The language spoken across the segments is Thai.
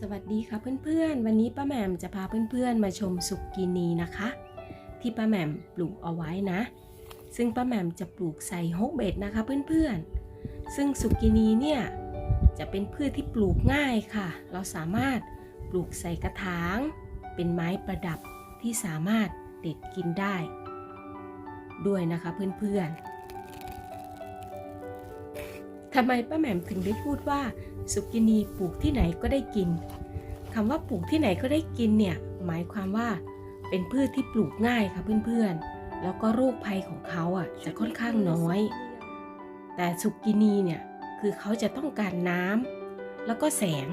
สวัสดีค่ะเพื่อนๆ วันนี้ป้าแหม่มจะพาเพื่อนๆ มาชมสุกินีนะคะ ที่ป้าแหม่มปลูกเอาไว้นะ ซึ่งป้าแหม่มจะปลูกใส่ฮกเบ็ดนะคะเพื่อนๆ ซึ่งสุกินีเนี่ยจะเป็นพืชที่ปลูกง่ายค่ะ เราสามารถปลูกใส่กระถาง เป็นไม้ประดับที่สามารถเด็ดกินได้ ด้วยนะคะเพื่อนๆ ทำไมป้าแหม่มถึงได้พูดว่าสุกินีปลูกที่ไหนก็ได้กินคำว่าปลูกที่ไหนก็ได้กินเนี่ยหมายความว่า เป็นพืชที่ปลูกง่ายค่ะเพื่อนๆ แล้วก็โรคภัยของเขาอะจะค่อนข้างน้อย แต่สุกินีเนี่ยคือเขาจะต้องการน้ำแล้วก็แสง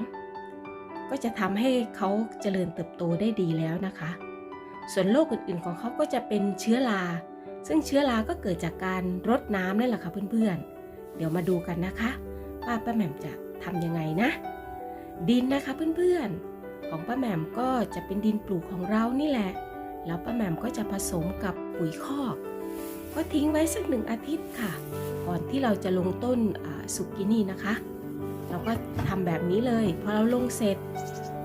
ก็จะทำให้เขาเจริญเติบโตได้ดีแล้วนะคะ ส่วนโรคอื่นๆของเขาก็จะเป็นเชื้อรา ซึ่งเชื้อราก็เกิดจากการรดน้ำนั่นแหละค่ะเพื่อนๆ เดี๋ยวมาดูกันนะคะว่าป้าแหม่มจะทำยังไงนะ ดินนะคะเพื่อนๆ ของป้าแหม่มก็จะเป็นดินปลูกของเรานี่แหละ แล้วป้าแหม่มก็จะผสมกับปุ๋ยคอก ก็ทิ้งไว้สักหนึ่งอาทิตย์ค่ะ ก่อนที่เราจะลงต้นสุกินี่นะคะ เราก็ทำแบบนี้เลย พอเราลงเสร็จ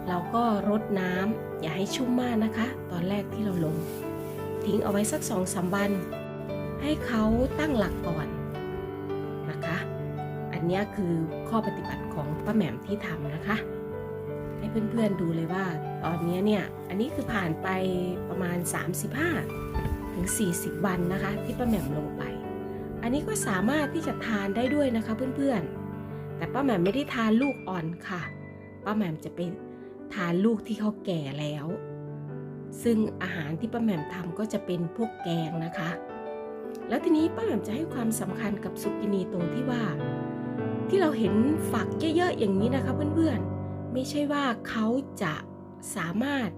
เราก็รดน้ำอย่าให้ชุ่มมากนะคะ ตอนแรกที่เราลง ทิ้งเอาไว้สักสองสามวัน ให้เขาตั้งหลักก่อน นี้คือข้อปฏิบัติของป้าแหม่มที่ทำนะคะ ให้เพื่อนๆดูเลยว่า ตอนนี้เนี่ย อันนี้คือผ่านไปประมาณ 35 ถึง 40 วันนะคะ ที่ป้าแหม่มลงไป อันนี้ก็สามารถที่จะทานได้ด้วยนะคะเพื่อนๆ แต่ป้าแหม่มไม่ได้ทานลูกอ่อนค่ะ ป้าแหม่มจะเป็นทานลูกที่เขาแก่แล้ว ซึ่งอาหารที่ป้าแหม่มทำก็จะเป็นพวกแกงนะคะแล้วทีนี้ป้าแหม่มจะให้ความสำคัญกับซุกินีตรงที่ว่า ที่เราเห็นฝักเยอะๆอย่างนี้นะคะเพื่อนๆ ไม่ใช่ว่าเขาจะสามารถ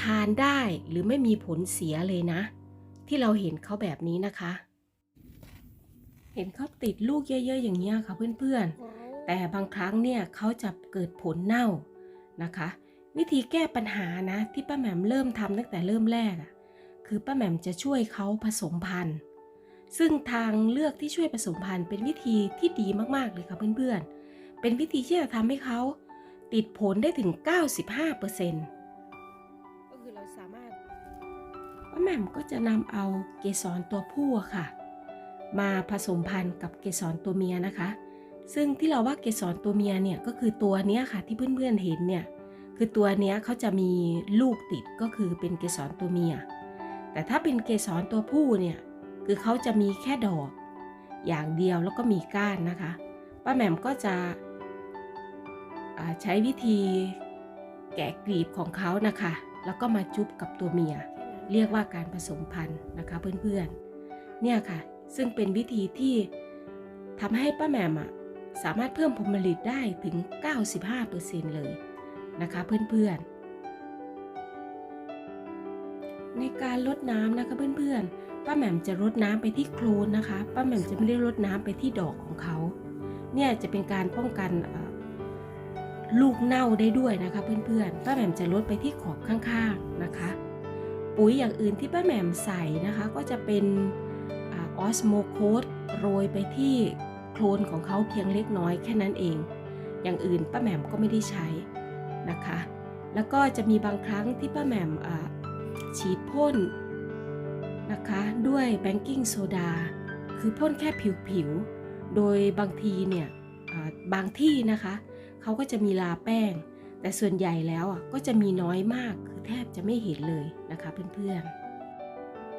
ทานได้หรือไม่มีผลเสียเลยนะ ที่เราเห็นเขาแบบนี้นะคะ เห็นเขาติดลูกเยอะๆอย่างนี้ค่ะเพื่อนๆ แต่บางครั้งเนี่ยเขาจะเกิดผลเน่านะคะ วิธีแก้ปัญหานะที่ป้าแหม่มเริ่มทำตั้งแต่เริ่มแรกคือป้าแหม่มจะช่วยเขาผสมพันธุ์ ซึ่งทางเลือกที่ช่วยผสมพันธุ์เป็นวิธีที่ดีมากๆเลยค่ะเพื่อนๆ เป็นวิธีที่จะทำให้เขาติดผลได้ถึง 95%ก็คือเราสามารถป้าแหม่มก็จะนำเอาเกสรตัวผู้ค่ะ มาผสมพันธุ์กับเกสรตัวเมียนะคะ ซึ่งที่เราว่าเกสรตัวเมียเนี่ยก็คือตัวเนี้ยค่ะที่เพื่อนๆเห็นเนี่ยคือตัวเนี้ยเขาจะมีลูกติดก็คือเป็นเกสรตัวเมีย แต่ถ้าเป็นเกสรตัวผู้เนี่ย คือเขาจะมีแค่ดอก อย่างเดียวแล้วก็มีก้านนะคะ ป้าแหม่มก็จะใช้วิธีแกะกลีบของเขานะคะ แล้วก็มาจุบกับตัวเมีย เรียกว่าการผสมพันธุ์นะคะเพื่อนๆ เนี่ยค่ะ ซึ่งเป็นวิธีที่ทำให้ป้าแหม่มสามารถเพิ่มผลผลิตได้ถึง 95%เลยนะคะเพื่อนๆ ในการลดน้ำนะคะเพื่อนๆ ป้าแหม่มจะรดน้ำไปที่โคลนนะคะ ป้าแหม่มจะไม่ได้รดน้ำไปที่ดอกของเขา เนี่ยจะเป็นการป้องกันลูกเน่าได้ด้วยนะคะ เพื่อนๆ ป้าแหม่มจะลดไปที่ขอบข้างๆนะคะ ปุ๋ยอย่างอื่นที่ป้าแหม่มใส่นะคะ ก็จะเป็นออสโมโคสโรยไปที่โคลนของเขาเพียงเล็กน้อยแค่นั้นเอง อย่างอื่นป้าแหม่มก็ไม่ได้ใช้นะคะ แล้วก็จะมีบางครั้งที่ป้าแหม่มฉีดพ่น นะคะด้วยแบงกิ้งโซดาคือพ่นแค่ผิวๆ โดยบางทีเนี่ยบางที่นะคะเขาก็จะมีลาแป้ง แต่ส่วนใหญ่แล้วอะก็จะมีน้อยมากคือแทบจะไม่เห็นเลยนะคะเพื่อน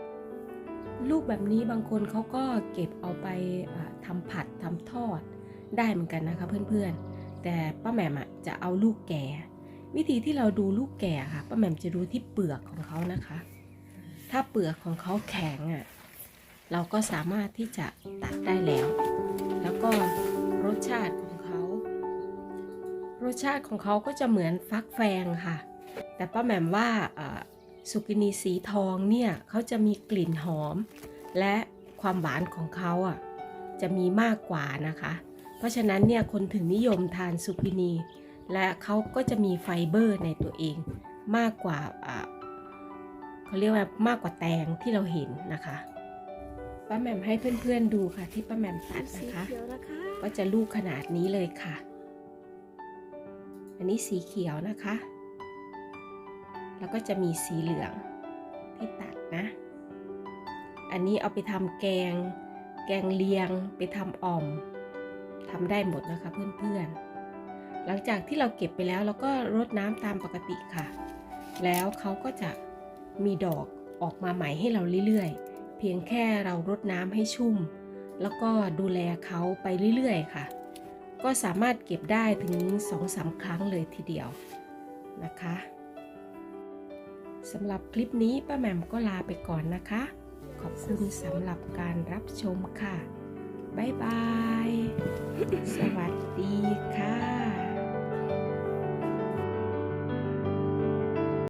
ๆ ลูกแบบนี้บางคนเขาก็เก็บเอาไปอ่าทำผัดทำทอดได้เหมือนกันนะคะเพื่อนๆ แต่ป้าแหม่มจะเอาลูกแก่ วิธีที่เราดูลูกแก่ค่ะป้าแหม่มจะดูที่เปลือกของเขานะคะ ถ้าเปลือกของเขาแข็งอะเราก็สามารถที่จะตัดได้แล้ว แล้วก็รสชาติของเขา รสชาติของเขาก็จะเหมือนฟักแฟงค่ะ แต่ป้าแหม่มว่าสุกินีสีทองเนี่ยเขาจะมีกลิ่นหอม และความหวานของเขาอะจะมีมากกว่านะคะ เพราะฉะนั้นเนี่ยคนถึงนิยมทานสุกินี และเขาก็จะมีไฟเบอร์ในตัวเอง มากกว่า เขาเรียกว่ามากกว่าแตงที่เราเห็นนะคะป้าแหม่มให้เพื่อนๆดูค่ะ ที่ป้าแหม่มตัดสีนะคะเขียวนะคะ ก็จะลูกขนาดนี้เลยค่ะอันอันนี้สีเขียวนะคะ แล้วก็จะมีสีเหลืองที่ตัดนะ อันนี้เอาไปทำแกง แกงเลียงไปทำอ่อมทำได้หมดนะคะเพื่อนๆ หลังจากที่เราเก็บไปแล้วเราก็รดน้ำตามปกติค่ะ แล้วเขาก็จะ มีดอกออกมาใหม่ให้เราเรื่อยๆ เพียงแค่เรารดน้ำให้ชุ่ม แล้วก็ดูแลเขาไปเรื่อยๆ ค่ะ ก็สามารถเก็บได้ถึง2-3ครั้งเลยทีเดียวนะคะสำหรับคลิปนี้ป้าแหม่มก็ลาไปก่อนนะคะ ขอบคุณสำหรับการรับชมค่ะ บ๊ายบาย สวัสดีค่ะ